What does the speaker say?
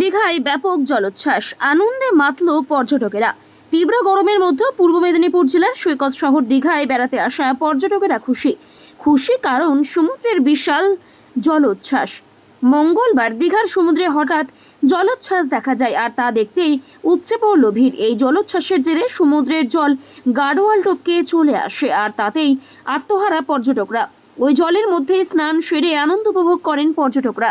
দীঘায় ব্যাপক জলোচ্ছ্বাস। আনন্দে মাতল পর্যটকেরা। তীব্র গরমের মধ্যে পূর্ব মেদিনীপুর জেলার সৈকত শহর দীঘায় বেড়াতে আসা পর্যটকেরা খুশি। খুশি কারণ সমুদ্রের বিশাল জলোচ্ছ্বাস। মঙ্গলবার দীঘার সমুদ্রে হঠাৎ জলোচ্ছ্বাস দেখা যায় আর তা দেখতেই উপচে পড়ল ভিড়। এই জলোচ্ছ্বাসের জেরে সমুদ্রের জল গাঢ়ওয়াল টপকে চলে আসে আর তাতেই আত্মহারা পর্যটকরা। ওই জলের মধ্যে স্নান সেরে আনন্দ উপভোগ করেন পর্যটকরা।